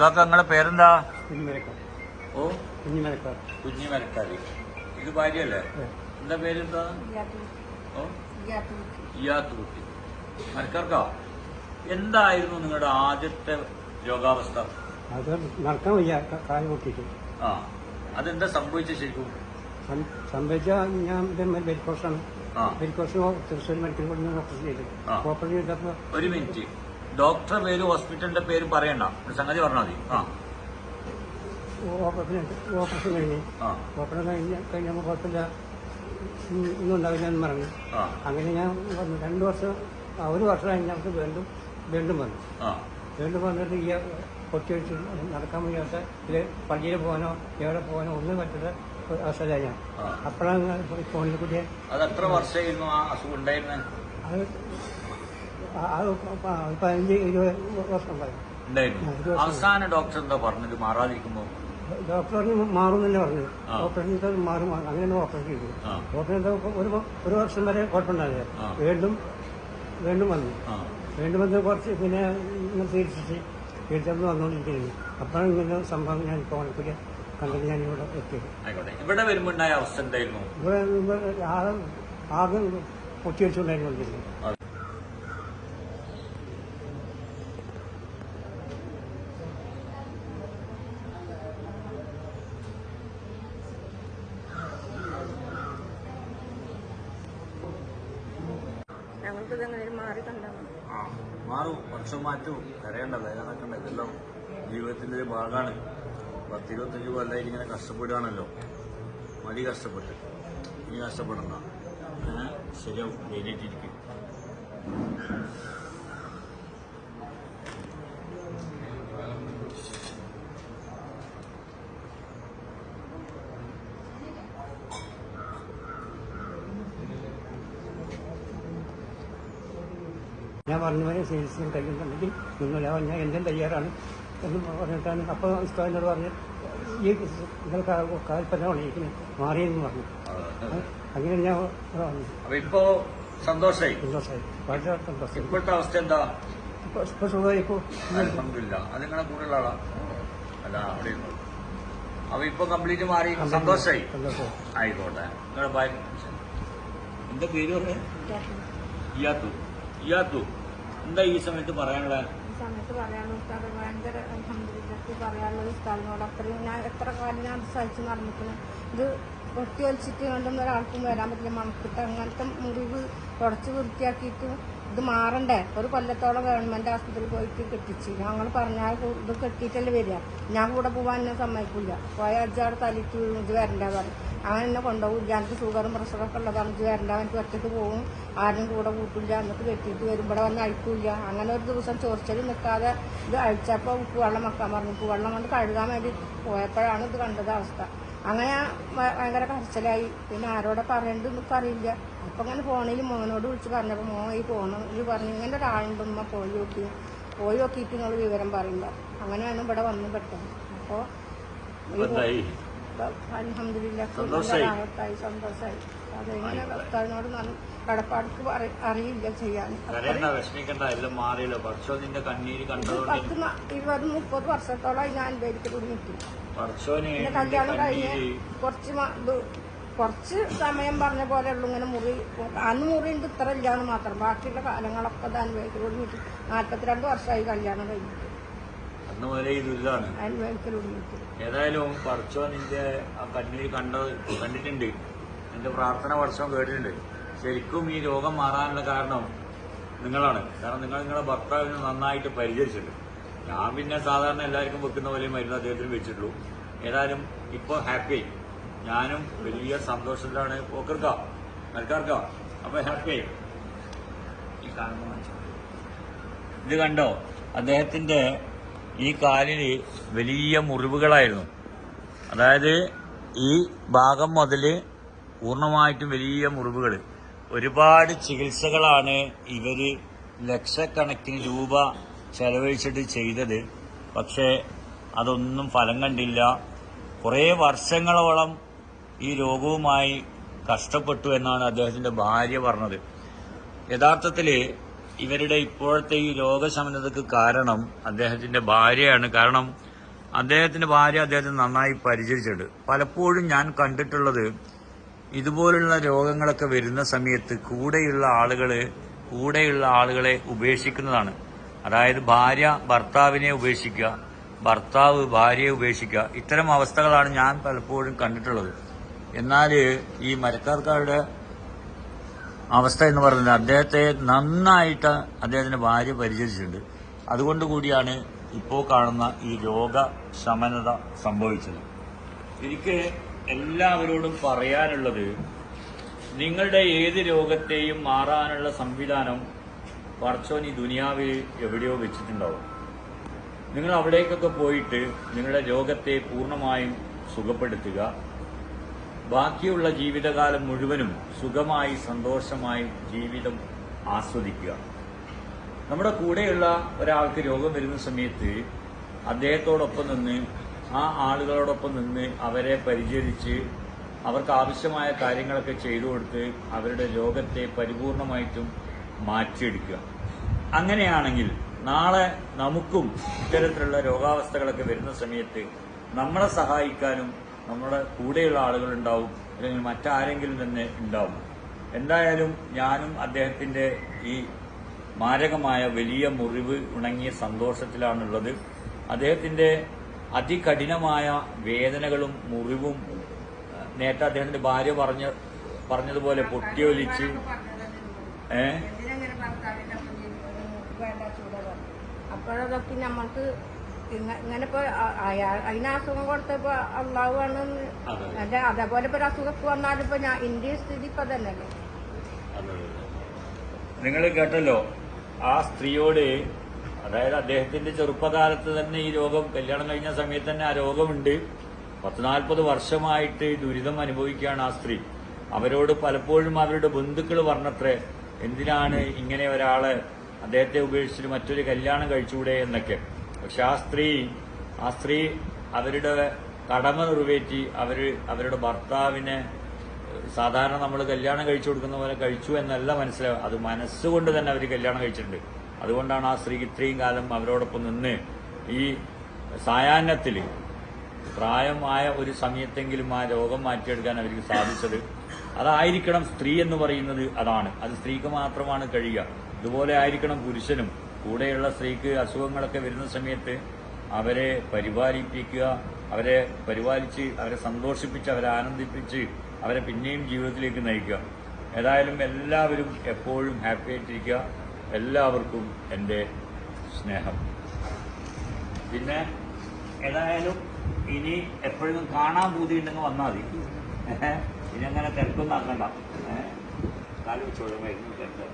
കാക്ക നിങ്ങളെ പേരെന്താ? ഓ? കുഞ്ഞി മരക്കാരി ഇത് ഭാര്യയല്ലേ? എന്താ പേരെന്താ? ഓ? ഇയാത്ത് കുട്ടി. മരക്കാർക്കാ? എന്തായിരുന്നു നിങ്ങളുടെ ആദ്യത്തെ രോഗാവസ്ഥ? അത് നടക്കാൻ വയ്യ ക- കാൽ പൊട്ടിയിട്ട്. ആ. അതെന്താ സംഭവിച്ച ശരിക്കും? സംഭവിച്ച ഞാൻ വെരിക്കോസാണ്. ആ. വെരിക്കോസ് തൃശ്ശൂർ മെഡിക്കൽ കോളേജിൽ ഓപ്പറേഷൻ ചെയ്തു. ആ. ഓപ്പറേഷൻ ചെയ്തപ്പോൾ ഒരു മിനിറ്റ്. ഡോക്ടറെ പേര് ഹോസ്പിറ്റലിന്റെ പേര് പറയണ്ട. ഒരു സംഗതി പറഞ്ഞാൽ മതി. ആ. ഓപ്പറേഷൻ ഓപ്പറേഷൻ കഴിഞ്ഞ്. ആ. ഓപ്പറേഷൻ കഴിഞ്ഞ് കഴിഞ്ഞപ്പോൾ കുഴപ്പമില്ല ഉം, ഒന്നും ഉണ്ടാവില്ല എന്ന് പറഞ്ഞു. ആ. അങ്ങനെ ഞാൻ വന്നു. രണ്ട് വർഷം ആ, ഒരു വർഷം കഴിഞ്ഞ് ഞങ്ങൾക്ക് വീണ്ടും വീണ്ടും വന്നു. ആ. വീണ്ടും വന്നിട്ട് ഈ നടക്കാൻ വയ്യാത്ത ഇതിൽ പള്ളിയിൽ പോകാനോ എവിടെ പോകാനോ ഒന്നും പറ്റുന്ന ഒരു അവസ്ഥയിലാണ് ഞാൻ. ആ. അപ്പോഴാണ് ഫോണിൽ അത് എത്ര വർഷമായിരുന്നു ആ അസുഖം ഉണ്ടായിരുന്നത് അത് പതിനഞ്ച് ഇരുപത് വർഷം ഉണ്ടായിരുന്നു. അവസാന ഡോക്ടർ എന്താ പറഞ്ഞത്? മാറാതിരിക്കുമ്പോ? ഡോക്ടർ പറഞ്ഞു. മാറും പറഞ്ഞു. ഓപ്പറേഷൻ ചെയ്താൽ മാറും അങ്ങനെയാണ് ഓപ്പറേഷൻ ചെയ്തത്. ഓപ്പറേഷൻ ചെയ്ത ഒരു ഒരു വർഷം വരെ കുഴപ്പമുണ്ടായില്ല. വീണ്ടും വീണ്ടും വന്നു. വീണ്ടും വന്ന് കുറച്ച് പിന്നെ ഇങ്ങനെ ചികിത്സിച്ച് ചികിത്സ വന്നുകൊണ്ടിരിക്കുന്നു അപ്പോഴാണ് ഇങ്ങനെ സംഭവം ഞാൻ ഫോണിൽ കൂടി കണ്ടിട്ട് ഞാൻ ഇവിടെ എത്തിയത്. ഇവിടെ വരുമ്പോൾ ഉണ്ടായ അവസ്ഥ എന്തായിരുന്നു? ഇവിടെ ആകെ ആകെ പൊട്ടി വെച്ചുകൊണ്ടായിരുന്നു അത് ഞങ്ങൾക്ക് ഇതെങ്ങനെ മാറി കണ്ടാൽ മതി ആ, മാറും വർഷം മാറ്റവും കരയണ്ട വേദനക്കണ്ട ഇതെല്ലാം ജീവിതത്തിന്റെ ഒരു ഭാഗമാണ്. പത്തിരുപത്തഞ്ച് കൊല്ലമായിട്ട് ഇങ്ങനെ കഷ്ടപ്പെടുകയാണല്ലോ. മതി കഷ്ടപ്പെട്ട്. ഇനി കഷ്ടപ്പെടണ്ട? ശരിയാവും. ധൈര്യമായിട്ടിരിക്കും. ഞാൻ പറഞ്ഞവരെ പോലെ ചികിത്സയും കഴിയുന്നുണ്ടെങ്കിൽ നിങ്ങൾ ഞാൻ എന്തും തയ്യാറാണ് എന്ന് പറഞ്ഞിട്ടാണ്. അപ്പോൾ ഉസ്താദിനോട് പറഞ്ഞ് ഈ നിങ്ങൾ കാൽപ്പനമാണ് എനിക്ക് മാറിയെന്ന് പറഞ്ഞു. അങ്ങനെ ഞാൻ ഇപ്പോ സന്തോഷായി? സന്തോഷമായി വളരെ സന്തോഷം ഇപ്പോഴത്തെ അവസ്ഥ എന്താ? ഇപ്പൊ സുഖമായി. ഇപ്പോ അലഹമില്ല അത് നിങ്ങളെ കൂടെയുള്ള ആളാ? അല്ല അവിടെ അപ്പൊ ഇപ്പൊ കംപ്ലീറ്റ് മാറി. സന്തോഷായി? സന്തോഷം ആയിക്കോട്ടെ. നിങ്ങളുടെ ഭാര്യ എന്താ പേര് പറഞ്ഞു? ഇയാത്തു ഇയാത്തു എന്താ ഈ സമയത്ത് പറയാനുള്ള? ഈ സമയത്ത് പറയാനുള്ള ഭയങ്കര പറയാനുള്ള ഉസ്താദിനോട് അത്രയും ഞാൻ എത്ര കാലം ഞാൻ സഹിച്ചു നടന്നിരിക്കുന്നു ഇത് പൊട്ടി വലിച്ചിട്ട് കണ്ടൊന്നും ഒരാൾക്കും വരാൻ പറ്റില്ല. മണക്കിട്ട് അങ്ങനത്തെ മുറിവ് തുടച്ച് വൃത്തിയാക്കിയിട്ട് ഇത് മാറണ്ടേ? ഒരു കൊല്ലത്തോളം ഗവൺമെന്റ് ആശുപത്രിയിൽ പോയിട്ട് കെട്ടിച്ച്. ഞങ്ങൾ പറഞ്ഞാൽ ഇത് കെട്ടിയിട്ടല്ലേ വരിക. ഞാൻ കൂടെ പോകാൻ എന്നെ സമ്മതിക്കില്ല പോയ അജ്ജാട് വീഴും. ഇത് വരണ്ടേ പറയും. അങ്ങനെ എന്നെ കൊണ്ടുപോകില്ല എനിക്ക് ഷുഗറും പ്രഷറൊക്കെ ഉള്ളതാണ്. വരണ്ട എനിക്ക് ഒറ്റയ്ക്ക് പോകും. ആരും കൂടെ കൂട്ടില്ല. എന്നിട്ട് കെട്ടിയിട്ട് വരുമ്പോൾ വന്ന് അഴിക്കില്ല. അങ്ങനെ ഒരു ദിവസം ചോർച്ചയിൽ നിൽക്കാതെ ഇത് അഴിച്ചപ്പോൾ ഉപ്പുവെള്ളം വെക്കാൻ പറഞ്ഞു. ഉപ്പുവെള്ളം കൊണ്ട് കഴുകാൻ വേണ്ടി പോയപ്പോഴാണ് ഇത് കണ്ടത് അവസ്ഥ. അങ്ങനെ ഭയങ്കര കരച്ചിലായി. പിന്നെ ആരോടെ പറയേണ്ടത് എനിക്ക് അറിയില്ല. അപ്പൊ അങ്ങനെ ഫോണിൽ മോനോട് വിളിച്ച് പറഞ്ഞപ്പോൾ മോൻ ഈ ഫോണ് ഇത് പറഞ്ഞു ഇങ്ങനെ ഒരാളുണ്ട്. ഉമ്മ പോയി നോക്കി. പോയി നോക്കിയിട്ട് നിങ്ങൾ വിവരം പറയില്ല. അങ്ങനെയാണ് ഇവിടെ വന്ന് പെട്ടത്. അപ്പോൾ ഇപ്പൊ എന്തായി അലഹമില്ല സന്തോഷായി. സന്തോഷമായി അതെങ്ങനെ ഭർത്താവിനോട് നല്ല കടപ്പാടുക്ക് അറിയില്ല ചെയ്യാൻ. പത്ത് ഇരുപത് മുപ്പത് വർഷത്തോളം ഞാൻ തുടങ്ങിയിട്ട് പറച്ചോന് പിന്നെ കല്യാണം കഴിഞ്ഞ് കുറച്ച് കുറച്ച് സമയം പറഞ്ഞ പോലെ ഉള്ളു ഇങ്ങനെ മുറി അന്ന് മുറി ഉണ്ട് ഇത്ര ഇല്ലാന്ന് മാത്രം. ബാക്കിയുള്ള കാലങ്ങളൊക്കെ ഇത് അനുഭവിക്കൽ നാല്പത്തിരണ്ട് നാൽപ്പത്തിരണ്ട് വർഷമായി കല്യാണം കഴിഞ്ഞിട്ട്. അന്ന് മുതലേ ഈ ഏതായാലും പറച്ചോ നിന്റെ ആ കണ്ണീര് കണ്ടത് കണ്ടിട്ടുണ്ട്. നിന്റെ പ്രാർത്ഥന വർഷം കേട്ടിട്ടുണ്ട്. ശരിക്കും ഈ രോഗം മാറാനുള്ള കാരണം നിങ്ങളാണ്. കാരണം നിങ്ങൾ നിങ്ങളുടെ ഭർത്താവിനെ നന്നായിട്ട് പരിചരിച്ചിട്ടുണ്ട്. ഞാൻ പിന്നെ സാധാരണ എല്ലാവർക്കും വെക്കുന്ന പോലെ മരുന്ന് അദ്ദേഹത്തിന് വെച്ചിട്ടുള്ളൂ. ഏതായാലും ഇപ്പോൾ ഹാപ്പി ഞാനും വലിയ സന്തോഷത്തിലാണ്. പോക്കർക്ക? നൽകാർക്ക അപ്പൊ ഹാപ്പി ഈ കാണുന്ന. ഇത് കണ്ടോ? അദ്ദേഹത്തിന്റെ ഈ കാലിൽ വലിയ മുറിവുകളായിരുന്നു. അതായത് ഈ ഭാഗം മുതൽ പൂർണമായിട്ടും വലിയ മുറിവുകൾ ഒരുപാട് ചികിത്സകളാണ് ഇവർ ലക്ഷക്കണക്കിന് രൂപ ചെലവഴിച്ചിട്ട് ചെയ്തത്. പക്ഷേ അതൊന്നും ഫലം കണ്ടില്ല. കുറേ വർഷങ്ങളോളം ഈ രോഗവുമായി കഷ്ടപ്പെട്ടു എന്നാണ് അദ്ദേഹത്തിന്റെ ഭാര്യ പറഞ്ഞത്. യഥാർത്ഥത്തിൽ ഇവരുടെ ഇപ്പോഴത്തെ ഈ രോഗശമനതയ്ക്ക് കാരണം അദ്ദേഹത്തിന്റെ ഭാര്യയാണ്. കാരണം അദ്ദേഹത്തിന്റെ ഭാര്യ അദ്ദേഹത്തെ നന്നായി പരിചരിച്ചിട്ടുണ്ട്. പലപ്പോഴും ഞാൻ കണ്ടിട്ടുള്ളത് ഇതുപോലുള്ള രോഗങ്ങളൊക്കെ വരുന്ന സമയത്ത് കൂടെയുള്ള ആളുകൾ കൂടെയുള്ള ആളുകളെ ഉപേക്ഷിക്കുന്നതാണ്. അതായത് ഭാര്യ ഭർത്താവിനെ ഉപേക്ഷിക്കുക ഭർത്താവ് ഭാര്യയെ ഉപേക്ഷിക്കുക. ഇത്തരം അവസ്ഥകളാണ് ഞാൻ പലപ്പോഴും കണ്ടിട്ടുള്ളത്. എന്നാൽ ഈ മരക്കാർക്കാരുടെ അവസ്ഥ എന്ന് പറയുന്നത് അദ്ദേഹത്തെ നന്നായിട്ട് അദ്ദേഹത്തിന്റെ ഭാര്യ പരിചരിച്ചിട്ടുണ്ട്. അതുകൊണ്ട് കൂടിയാണ് ഇപ്പോൾ കാണുന്ന ഈ രോഗ ശമനത സംഭവിച്ചത്. എനിക്ക് എല്ലാവരോടും പറയാനുള്ളത് നിങ്ങളുടെ ഏത് രോഗത്തെയും മാറാനുള്ള സംവിധാനം പറച്ചോൻ ഈ ദുനിയാവിൽ എവിടെയോ വെച്ചിട്ടുണ്ടാവും. നിങ്ങൾ അവിടേക്കൊക്കെ പോയിട്ട് നിങ്ങളുടെ രോഗത്തെ പൂർണമായും സുഖപ്പെടുത്തുക. ബാക്കിയുള്ള ജീവിതകാലം മുഴുവനും സുഖമായി സന്തോഷമായി ജീവിതം ആസ്വദിക്കുക. നമ്മുടെ കൂടെയുള്ള ഒരാൾക്ക് രോഗം വരുന്ന സമയത്ത് അദ്ദേഹത്തോടൊപ്പം നിന്ന് ആ ആളുകളോടൊപ്പം നിന്ന് അവരെ പരിചരിച്ച് അവർക്ക് ആവശ്യമായ കാര്യങ്ങളൊക്കെ ചെയ്തു കൊടുത്ത് അവരുടെ രോഗത്തെ പരിപൂർണമായിട്ടും മാറ്റിയെടുക്കുക. അങ്ങനെയാണെങ്കിൽ നാളെ നമുക്കും ഇത്തരത്തിലുള്ള രോഗാവസ്ഥകളൊക്കെ വരുന്ന സമയത്ത് നമ്മളെ സഹായിക്കാനും നമ്മുടെ കൂടെയുള്ള ആളുകൾ ഉണ്ടാവും അല്ലെങ്കിൽ മറ്റാരെങ്കിലും തന്നെ ഉണ്ടാവും. എന്തായാലും ഞാനും അദ്ദേഹത്തിന്റെ ഈ മാരകമായ വലിയ മുറിവ് ഉണങ്ങിയ സന്തോഷത്തിലാണുള്ളത്. അദ്ദേഹത്തിന്റെ അതികഠിനമായ വേദനകളും മുറിവും നേരത്തെ അദ്ദേഹത്തിന്റെ ഭാര്യ പറഞ്ഞ പറഞ്ഞതുപോലെ പൊട്ടിയൊലിച്ച് ഏഹ്. അപ്പോഴതൊക്കെ നമ്മൾക്ക് ഇങ്ങനെ ഇപ്പൊ അയാൾ അയാ- അതിന് അസുഖം കൊടുത്തപ്പോ അള്ളാഹുവാണ് അതെ. അല്ല അതേപോലെ ഇപ്പൊ ഒരു അസുഖത്ത് വന്നാലും ഇപ്പൊ ഞാൻ ഇന്ത്യ സ്ഥിതി ഇപ്പൊ തന്നെയല്ലേ നിങ്ങൾ കേട്ടല്ലോ ആ സ്ത്രീയോട് അതായത് അദ്ദേഹത്തിന്റെ ചെറുപ്പകാലത്ത് തന്നെ ഈ രോഗം കല്യാണം കഴിഞ്ഞ സമയത്ത് തന്നെ ആ രോഗമുണ്ട്. പത്ത് നാൽപ്പത് വർഷമായിട്ട് ദുരിതം അനുഭവിക്കുകയാണ് ആ സ്ത്രീ. അവരോട് പലപ്പോഴും അവരുടെ ബന്ധുക്കൾ പറഞ്ഞത്രേ എന്തിനാണ് ഇങ്ങനെ ഒരാളെ അദ്ദേഹത്തെ ഉപേക്ഷിച്ചിട്ട് മറ്റൊരു കല്യാണം കഴിച്ചുകൂടെ എന്നൊക്കെ. പക്ഷെ ആ സ്ത്രീ ആ സ്ത്രീ അവരുടെ കടമ നിറവേറ്റി അവർ അവരുടെ ഭർത്താവിനെ സാധാരണ നമ്മൾ കല്യാണം കഴിച്ചു കൊടുക്കുന്ന പോലെ കഴിച്ചു എന്നല്ല മനസ്സിലാവും അത് മനസ്സുകൊണ്ട് തന്നെ അവർ കല്യാണം കഴിച്ചിട്ടുണ്ട്. അതുകൊണ്ടാണ് ആ സ്ത്രീ ഇത്രയും കാലം അവരോടൊപ്പം നിന്ന് ഈ സായാഹ്നത്തിൽ പ്രായമായ ഒരു സമയത്തെങ്കിലും ആ രോഗം മാറ്റിയെടുക്കാൻ അവർക്ക് സാധിച്ചത് അതായിരിക്കണം സ്ത്രീ എന്ന് പറയുന്നത് അതാണ്. അത് സ്ത്രീക്ക് മാത്രമാണ് കഴിയുക. ഇതുപോലെ ആയിരിക്കണം പുരുഷനും. കൂടെയുള്ള സ്ത്രീക്ക് അസുഖങ്ങളൊക്കെ വരുന്ന സമയത്ത് അവരെ പരിപാലിപ്പിക്കുക അവരെ പരിപാലിച്ച് അവരെ സന്തോഷിപ്പിച്ച് അവരെ ആനന്ദിപ്പിച്ച് അവരെ പിന്നെയും ജീവിതത്തിലേക്ക് നയിക്കുക. ഏതായാലും എല്ലാവരും എപ്പോഴും ഹാപ്പി ആയിട്ടിരിക്കുക. എല്ലാവർക്കും എന്റെ സ്നേഹം. പിന്നെ ഏതായാലും ഇനി എപ്പോഴും കാണാൻ പൂതിയുണ്ടെങ്കിൽ വന്നാൽ മതി? ഇനി അങ്ങനെ തിരക്കൊന്നും ആക്കണ്ട? കാൽ വെച്ചോളൂ തിരക്ക്.